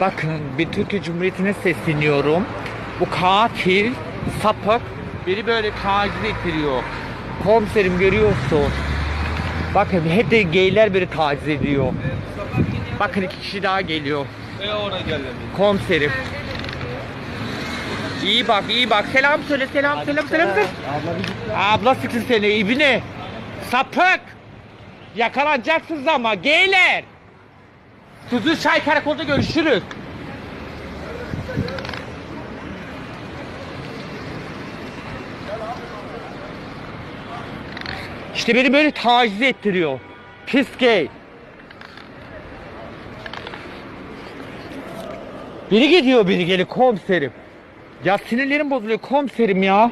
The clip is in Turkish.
Bakın bir Türkiye Cumhuriyeti'ne sesleniyorum. Bu katil, sapık beni böyle taciz ettiriyor. Komiserim görüyorsun. Bakın hep de geyler beni taciz ediyor. Bakın iki kişi daha geliyor. E ona. Komiserim. İyi bak iyi bak. Selam söyle selam selam selam. selam. Abla sıksın seni ibine. Sapık. Yakalanacaksınız ama geyler. Suzu çay karakolda görüşürüz. İşte beni böyle taciz ettiriyor. Pis gay. Biri gidiyor biri geliyor komiserim. Ya sinirlerim bozuluyor komiserim ya.